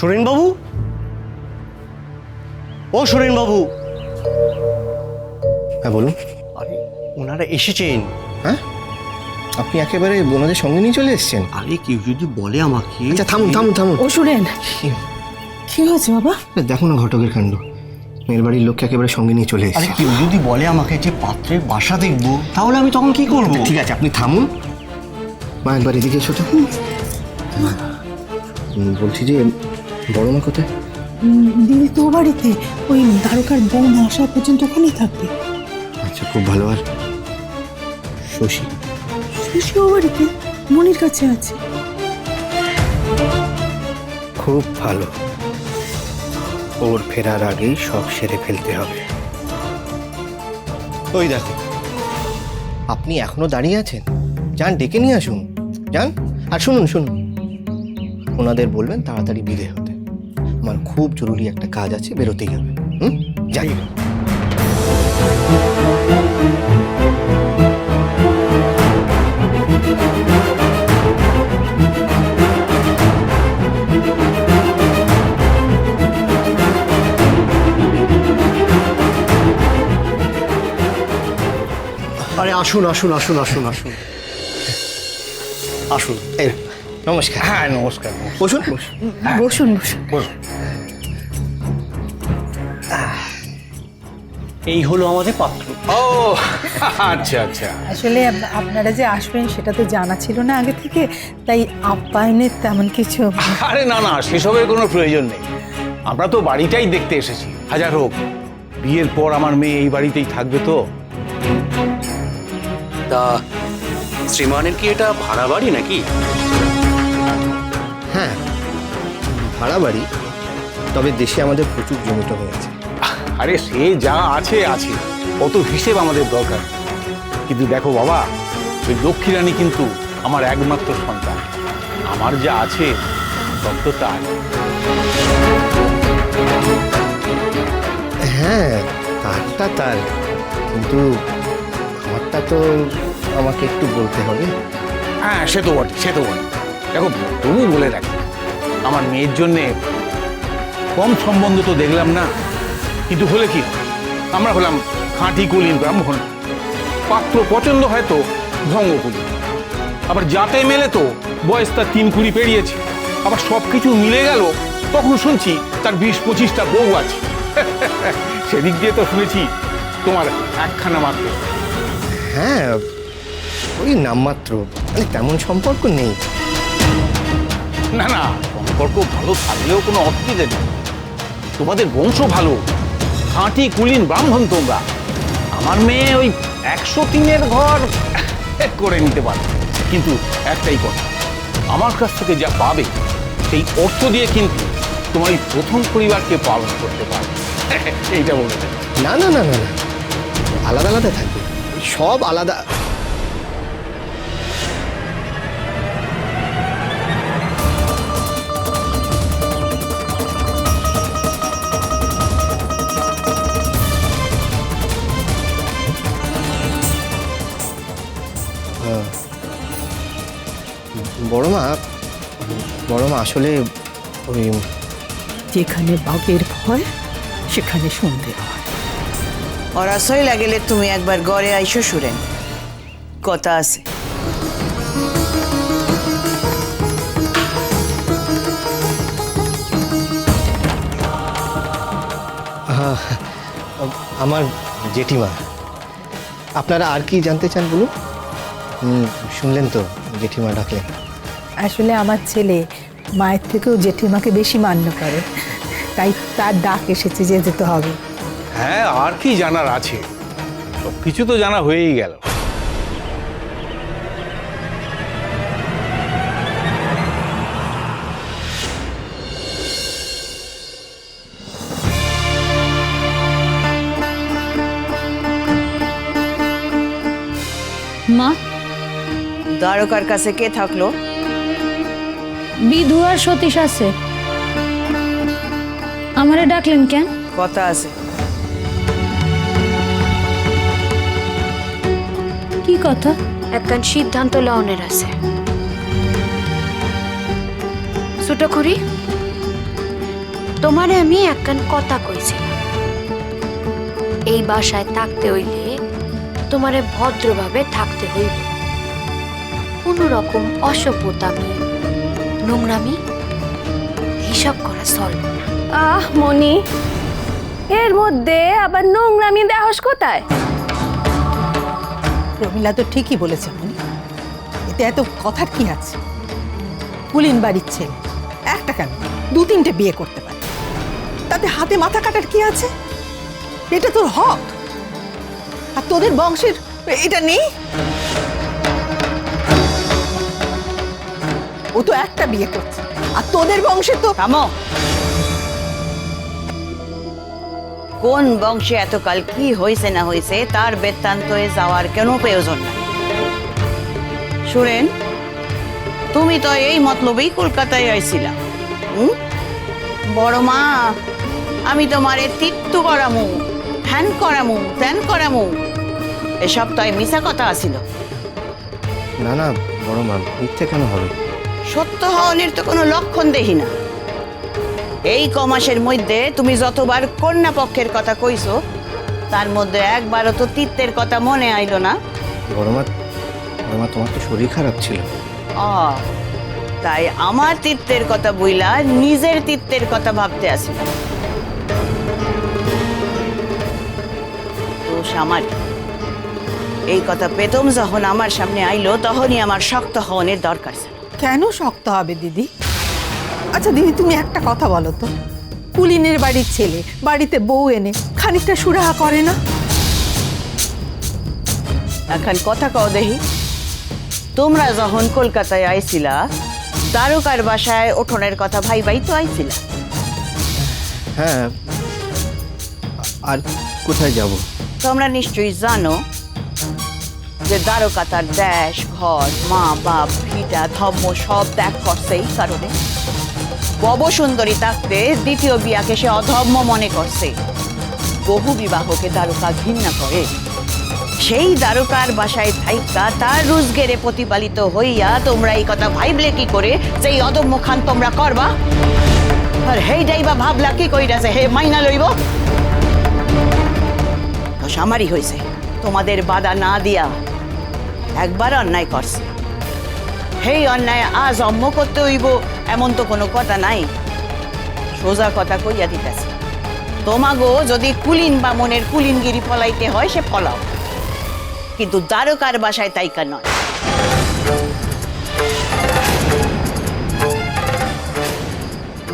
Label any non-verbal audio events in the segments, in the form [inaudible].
সুরেনবাবু? ও সুরেনবাবু। হ্যাঁ বলুন। আরে ওনারা এসেছেন। হ্যাঁ? আপনি একেবারে ওনাদের সঙ্গে নিয়ে চলে এসেছেন। আরে কেউ যদি বলে আমাকে আচ্ছা থামুন থামুন থামুন। ও শুনেন কি- কি হয়েছে বাবা? দেখো না ঘটকের কাণ্ড। মেয়ের বাড়ির লোককে একেবারে সঙ্গে নিয়ে চলে এসেছে। কেউ যদি বলে আমাকে যে পাত্রের বাসা দেখব তাহলে আমি তখন কি করব? ঠিক আছে আপনি থামুন। মা একবার এদিকে এসো তো। বলছি যে বড় মা কোথায়? দিদি তো বাড়িতে ওই দ্বারকার বউ না আসা পর্যন্ত ওখানেই থাকবে। আচ্ছা খুব ভালো। আর শশী? শশী ও বাড়িতে মনির কাছে আছে। খুব ভালো। ওর ফেরার আগেই সব সেরে ফেলতে হবে। ওই দেখো আপনি এখনও দাঁড়িয়ে আছেন? যান ডেকে নিয়ে আসুন। যান আর শুনুন শুনুন। ওনাদের বলবেন তাড়াতাড়ি বিদে হতে। আমার খুব জরুরি একটা কাজ আছে বেরোতেই হবে। হুম? যাই। আরে আসুন আসুন আসুন আসুন আসুন। আসুন এই, নমস্কার। হ্যাঁ নমস্কার বসুন। বসুন বসুন। বসুন। বসুন এই হলো আমাদের পাত্র। ও আচ্ছা আচ্ছা। আসলে আপনারা যে আসবেন সেটা তো জানা ছিল না আগে থেকে তাই আপ্যায়নের তেমন কিছু আরে না না সেসবের কোনো প্রয়োজন নেই। আমরা তো বাড়িটাই দেখতে এসেছি। হাজার হোক বিয়ের পর আমার মেয়ে এই বাড়িতেই থাকবে তো? তা শ্রীমানের কি এটা ভাড়া বাড়ি নাকি? হ্যাঁ ভাড়া বাড়ি তবে দেশে আমাদের প্রচুর জমিটা হয়েছে। আরে সে যা আছে আছে। অত হিসেব আমাদের দরকার। কিন্তু দেখো বাবা ওই লক্ষ্মী রানী কিন্তু আমার একমাত্র সন্তান। আমার যা আছে সব তো তার। হ্যাঁ তারটা তার। কিন্তু আমারটা তো আমাকে একটু বলতে হবে। হ্যাঁ সে তো বটে সে তো বটে। দেখো তবু বলে রাখি আমার মেয়ের জন্যে কম সম্বন্ধ তো দেখলাম না, কিন্তু হলে কি আমরা হলাম খাঁটি কুলীন ব্রাহ্মণ। পাত্র পছন্দ হয়তো ভঙ্গ কুলীন আবার যাতে মেলে তো, বয়স তার তিন কুড়ি পেরিয়েছে। আবার সব কিছু মিলে গেল তখন শুনছি তার বিশ পঁচিশটা বউ আছে। [laughs] সেদিক দিয়ে তো শুনেছি তোমার একখানা মাত্র। হ্যাঁ ওই নামমাত্র। মানে তেমন সম্পর্ক নেই। না না সম্পর্ক ভালো থাকলেও কোনো অসুবিধা নেই। তোমাদের বংশ ভালো। খাঁটি কুলিন ব্রাহ্মণ তোমরা। আমার মেয়ে ওই একশো তিনের ঘর করে নিতে পারে কিন্তু একটাই কথা, আমার কাছ থেকে যা পাবে, সেই অর্থ দিয়ে কিন্তু তোমার এই প্রথম পরিবারকে পালন করতে পারবে। এইটা বলে না না না না। আলাদা আলাদা থাকবে। সব আলাদা। বড় মা বড় মা আসলে ওই যেখানে বাঘের ভয় সেখানে সন্দেহ হয়। অরাসই লাগেলে তুমি একবার গড়ে আইসো সুরেন। কথা আছে। আমার জেঠিমা আপনারা আর কি জানতে চান বলুন? শুনলেন তো জেঠিমা ডাকলেন। আসলে আমার ছেলে মায়ের থেকেও জেঠিমাকে বেশি মান্য করে। তাই তার ডাক এসেছে যে যেতে হবে। হ্যাঁ আর কি জানার আছে? সব কিছু তো জানা হয়েই গেল। মা দ্বারকার কাছে কে থাকল? বিধু আর সতীশ আছে। আমারে ডাকলেন কেন? কথা আছে। কি কথা? একখান সিদ্ধান্ত লওনের আছে। ছোট করি তোমারে আমি একখান কথা কইছিলাম। এই বাসায় থাকতে হইলে তোমারে ভদ্রভাবে থাকতে হইব। কোনো রকম অসভ্যতামি নোংরামি হিসাব করা না। আহ মনি এর মধ্যে আবার নোংরামি দেহস কোথায়? প্রমিলা তো ঠিকই বলেছে মনি। এতে এত কথার কি আছে? কুলিন বাড়ির ছেলে একটা কেন? দু তিনটে বিয়ে করতে পারে। তাতে হাতে মাথা কাটার কি আছে? এটা তোর হক। আর তোদের বংশের এটা নেই? ও তো একটা বিয়ে করছে। আর তোদের বংশে তো থামো। কোন বংশে এতকাল কি হয়েছে না হয়েছে তার বৃত্তান্তয়ে যাওয়ার কেন প্রয়োজন নাই। সুরেন তুমি তো এই মতলবেই কলকাতায় আইছিলা। হুম? বড় মা আমি তোমারে তিত্তু করামু হ্যান করামু ত্যান করামু। এসব তাই মিশা কথা আসিল না না বড় মা মিথ্যে কেন হবে? সত্য হওয়ানের তো কোনো লক্ষণ দেখি না। এই কমাসের মধ্যে তুমি যতবার কন্যা পক্ষের কথা কইছো তার মধ্যে একবারও তো তিত্তের কথা মনে আইল না। তোমার তো শরীর খারাপ ছিল। আ, তাই আমার তিত্তের কথা বইলা নিজের তিত্তের কথা ভাবতে আসি দোষ আমার। এই কথা পেতম যখন আমার সামনে আইলো তখনই আমার শক্ত হওয়ানের দরকার ছিল। কেন শক্ত হবে দিদি? আচ্ছা দিদি তুমি একটা কথা বলো তো। কুলিনের বাড়ির ছেলে বাড়িতে বউ এনে খানিকটা সুরাহা করে না? এখন কথা কও দেহি। তোমরা যখন কলকাতায় আইছিলা দ্বারকার বাসায় ওঠনের কথা ভাই ভাই তো আইছিলা। হ্যাঁ আর কোথায় যাব? তোমরা নিশ্চয়ই জানো যে দ্বারকা তার দেশ, ঘর, মা, বাপ ভিটা ধর্ম সব ত্যাগ করছে এই কারণে। সুন্দরী থাকতে দ্বিতীয় বিয়াকে সে অধর্ম মনে করছে। বহু বিবাহকে দ্বারকা ঘৃণা করে। সেই দ্বারকার বাসায় থাইকা তার রুজগেরে প্রতিপালিত হইয়া তোমরা এই কথা ভাইবলে কি করে যে এই অদম্য খান তোমরা করবা? আর হেইটাই বা ভাবলা কি কইরাছে? হে মাইনা লইব। আমারই হয়েছে তোমাদের বাধা না দিয়া একবার অন্যায় করছে। সেই অন্যায় আজ অম্ম করতে হইব, এমন তো কোনো কথা নাই। সোজা কথা কইয়া দিতেছে। তোমাগো যদি কুলিন বা মনের কুলিনগিরি ফলাইতে হয়, সে ফলাও। কিন্তু দ্বারকার বাসায় তাইকা নয়।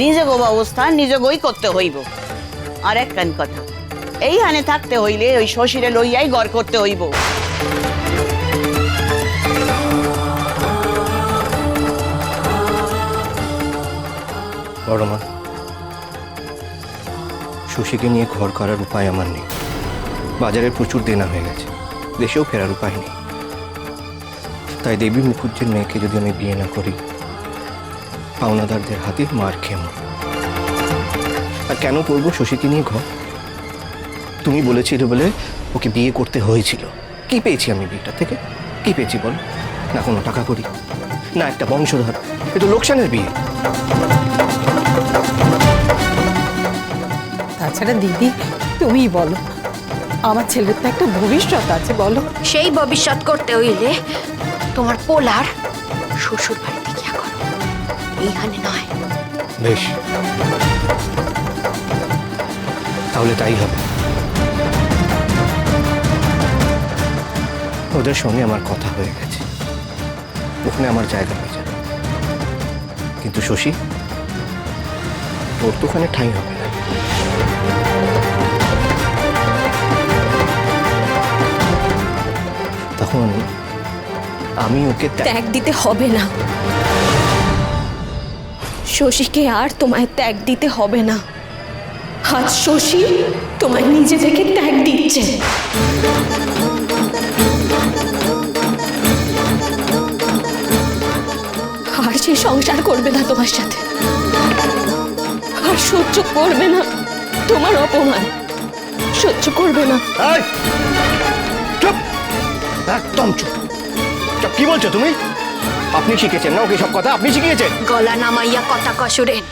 নিজে গো অবস্থা নিজে গই করতে হইব। আর এক কান কথা, এইখানে থাকতে হইলে ওই শশীরে লইয়াই গড় করতে হইব। বড় মা। শশীকে নিয়ে ঘর করার উপায় আমার নেই। বাজারে প্রচুর দেনা হয়ে গেছে। দেশেও ফেরার উপায় নেই। তাই দেবী মুখুজ্জের মেয়েকে যদি আমি বিয়ে না করি, পাওনাদারদের হাতে মার খেয়ে। আর কেন করব শশীকে নিয়ে ঘর? তুমি বলেছিলে বলে ওকে বিয়ে করতে হয়েছিল। কি পেয়েছি আমি বিয়েটা থেকে? কি পেয়েছি বল? না কোনো টাকা করি, না একটা বংশধর, এ তো লোকসানের বিয়ে। তাছাড়া দিদি তুমিই বলো। আমার ছেলের তো একটা ভবিষ্যৎ আছে বলো। সেই ভবিষ্যৎ করতে হইলে তোমার পোলার শ্বশুর বাড়িতে গিয়া করো। এইখানে নয়। বেশ। তাহলে তাই হবে। ওদের সঙ্গে আমার কথা হয়ে গেছে। ওখানে আমার জায়গা হয়ে যাবে কিন্তু শশী তো ওখানে ঠাঁই হবে। তখন আমি ওকে ত্যাগ দিতে হবে না। শশীকে আর তোমায় ত্যাগ দিতে হবে না। আজ শশী তোমায় নিজে থেকে ত্যাগ দিচ্ছে। আর সে সংসার করবে না তোমার সাথে। আর সহ্য করবে না। তোমার অপমান সহ্য করবে না। এই! চুপ একদম চুপ। চুপ কি বলছো তুমি? আপনি শিখেছেন না ওকে সব কথা? আপনি শিখিয়েছেন? গলা নামাইয়া কথা কসুরেন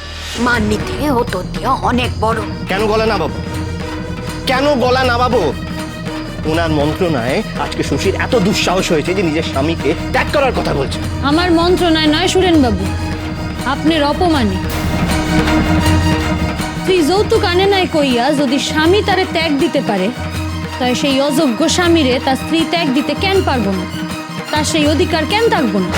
মান নিতে ও তোর দিয়ে অনেক বড়। কেন গলা না বাবু কেন গলা না বাবু ওনার মন্ত্রণায় আজকে শশীর এত দুঃসাহস হয়েছে যে নিজের স্বামীকে ত্যাগ করার কথা বলছে। আমার মন্ত্রণায় নয় সুরেন বাবু আপনার অপমানে তুই যৌতুক আনে নাই কইয়া যদি স্বামী তারে ত্যাগ দিতে পারে, তাই সেই অযোগ্য স্বামীরে তার স্ত্রী ত্যাগ দিতে কেন পারব না? তার সেই অধিকার কেন থাকব না?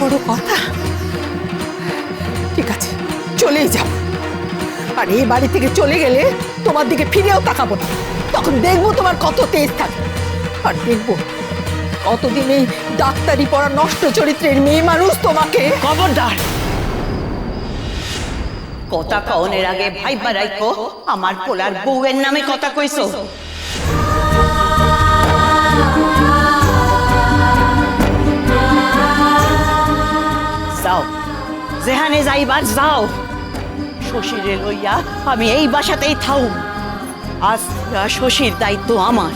বড় কথা। ঠিক আছে, চলেই যাব আর এই বাড়ি থেকে চলে গেলে তোমার দিকে ফিরেও তাকাবো না। তখন দেখব তোমার কত তেজ থাকে আর দেখব কতদিন ডাক্তারি পড়া নষ্ট চরিত্রের মেয়ে মানুষ তোমাকে? খবরদার। কথা কওনের আগে ভাই বাড়াইকো আমার পোলার বউয়ের নামে কথা কইছো। যাও যেখানে যাইবার যাও। শশীরে লইয়া আমি এই বাসাতেই থাউম। আজ শশীর দায়িত্ব আমার।